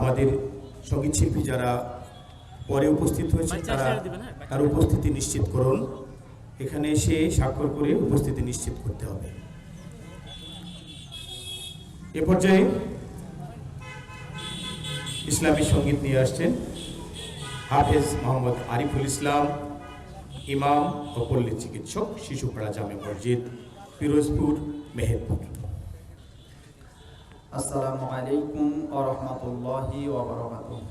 আমাদের সংগীত শিল্পী যারা পরে উপস্থিত হয়েছে তারা? তার উপস্থিতি নিশ্চিত করুন। এখানে এসে স্বাক্ষর করে উপস্থিতি নিশ্চিত করতে হবে। এ পর্যায়ে ইসলামী সংগীত নিয়ে আসছেন হাফেজ মোহাম্মদ আরিফুল ইসলাম ইমাম ও পল্লী চিকিৎসক শিশুপাড়া জামে মসজিদ পিরোজপুর মেহেরপুর। আসসালামু আলাইকুম ওয়া রাহমাতুল্লাহি ওয়া বারাকাতুহু।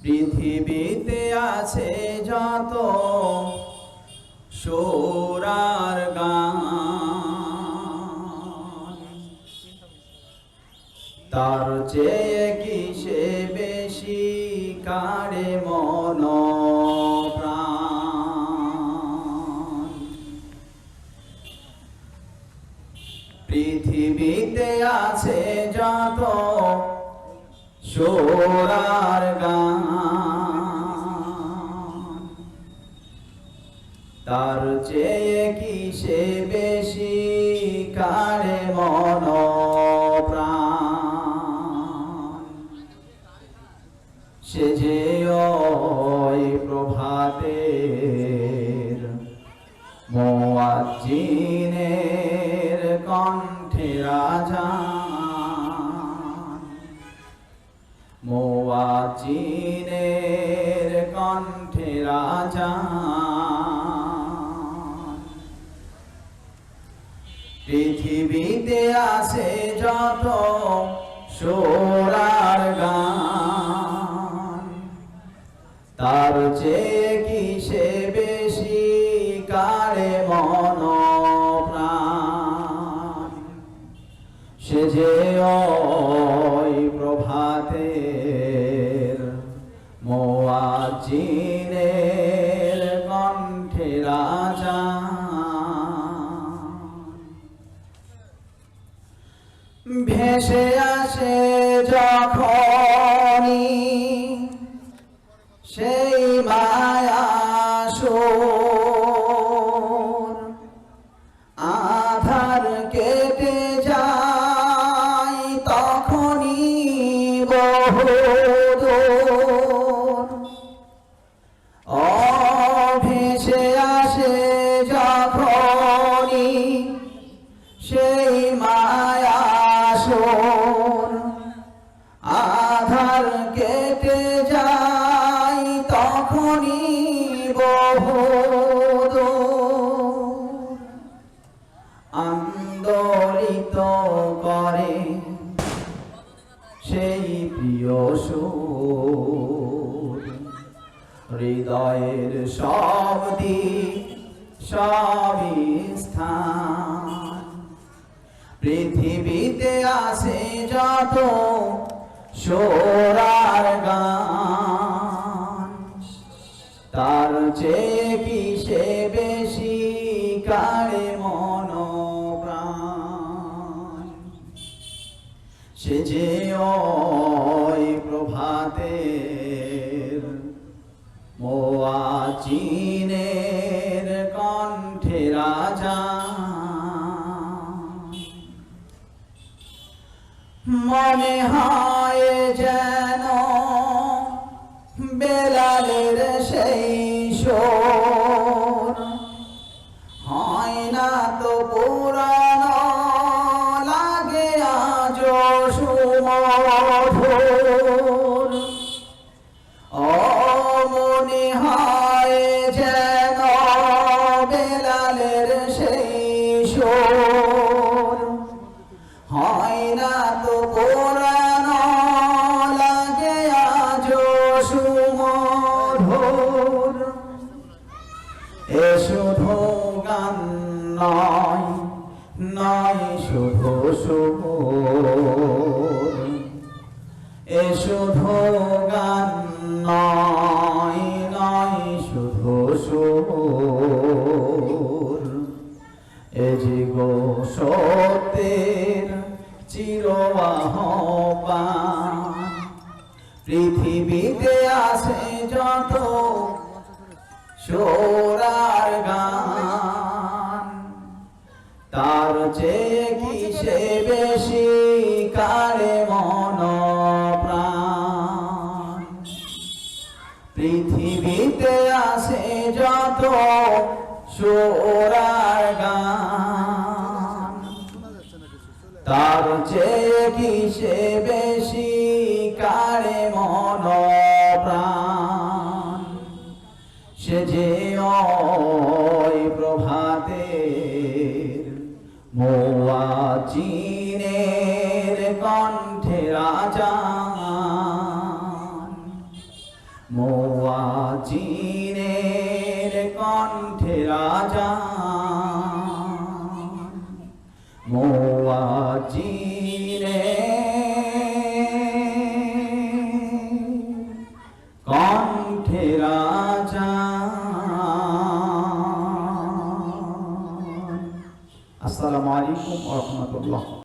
পৃথিবীতে আছে যত সোরার গান। তার চেয়ে কি সে বেশি কারে মন পৃথিবীতে আছে যত সোরার গান। তার চেয়ে কি সে বেশি কারে মন প্রাণ সে যে কণ্ঠে রাজা। মোয়াজ্জিনের কণ্ঠে রাজা। পৃথিবীতে আসে যত সোরার গান। তার চেয়ে কি সে যে ওই প্রভাতের মোয়াজিনের কণ্ঠে রাজা। ভেসে আসে যখনই সেই আধার কেটে যায় তখনই বহুদূর। আন্দোলিত করে সেই প্রিয় সুর। হৃদয়ের সব দিক সবই স্থান। পৃথিবীতে আসে যত সোরার গান। তার চেয়ে কি সে বেশি কারে মন প্রাণ সে যে মনে হয় যেন বেলালের সেই সোর হয় না সুর। এ শুধু গান নয় নয় শুধু সুর। এ গো সত্যের চির পৃথিবীতে আছে যত সোরার পৃথিবীতে আছে যত সোরার তার চেয়ে কিসে বেশি কারে মন প্রাণ সে যে ওই প্রভাতের মোয়াচিনের কণ্ঠে রাজা মোয়াচিনের কণ্ঠে রাজা। মোয়াচিনের কণ্ঠে রাজা। আসসালামু আলাইকুম রহমতুল্লাহ।